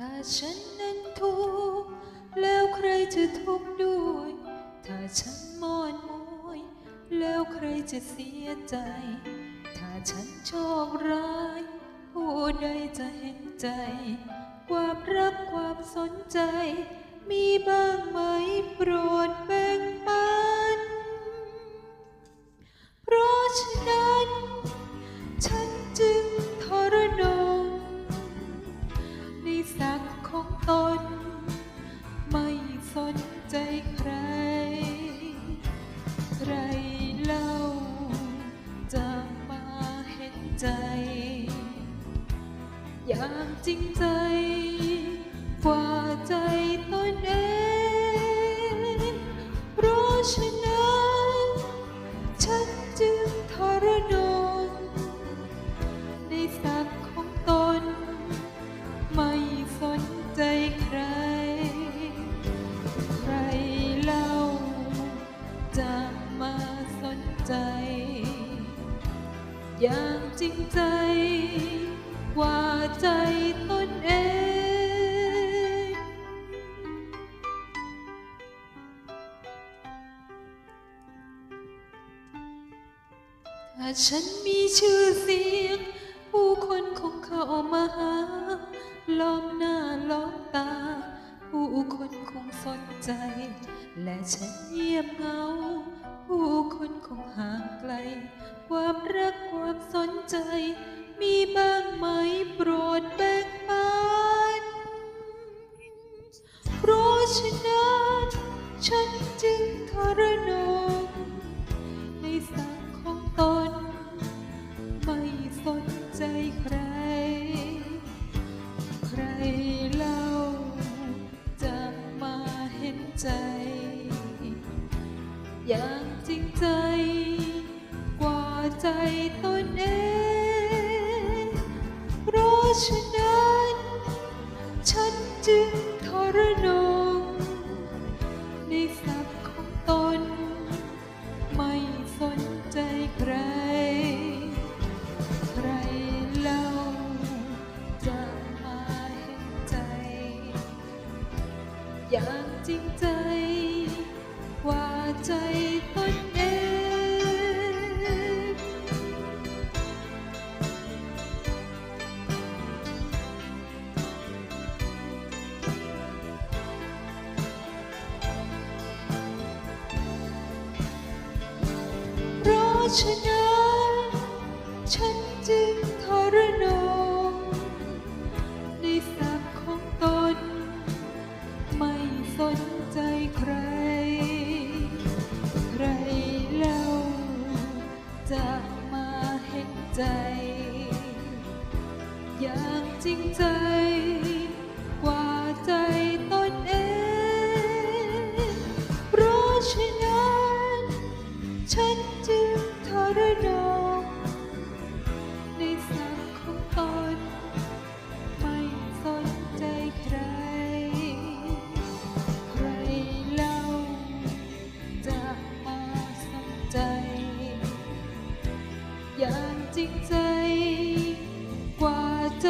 ถ้าฉันนั้นทุกข์แล้วใครจะทุกข์ด้วย ถ้าฉันมอนมวย แล้วใครจะเสียใจ ถ้าฉันโชคร้าย ผู้ใดจะเห็นใจ ความรักความสนใจ มีบ้างไหมโปรดแบ่งปัน เล่าจะมาเห็นใจ อย่างจริงใจ อย่างจริงใจกว่าใจตนเองถ้าฉันมีชื่อเสียง ผู้คนคงเข้ามาหาล้อมหน้าล้อมตา ผู้คนคงสนใจ และฉันเงียบเหงา ผู้คนคงห่างไกล ความรักความสนใจ มีบ้างไหมโปรดแบ่งปันเพราะฉะนั้นฉันจึงทรนาน อย่างจริงใจ กว่าใจตนเองเพราะฉะนั้น ฉันจึงทรนงในศักดิ์ของตน ไม่สนใจใคร ใครเล่าจะมาเห็นใจ อย่างจริงใจกว่าใจ ฉะนั้นฉันจึงทรนงในศักดิ์ของตน ไม่สนใจใคร ใครแล้วจะมาเห็นใจ อย่างจริงใจ ระดมในสังคมตนไม่สนใจใคร ใครเล่าจะมาสนใจ อย่างจริงใจกว่าใจ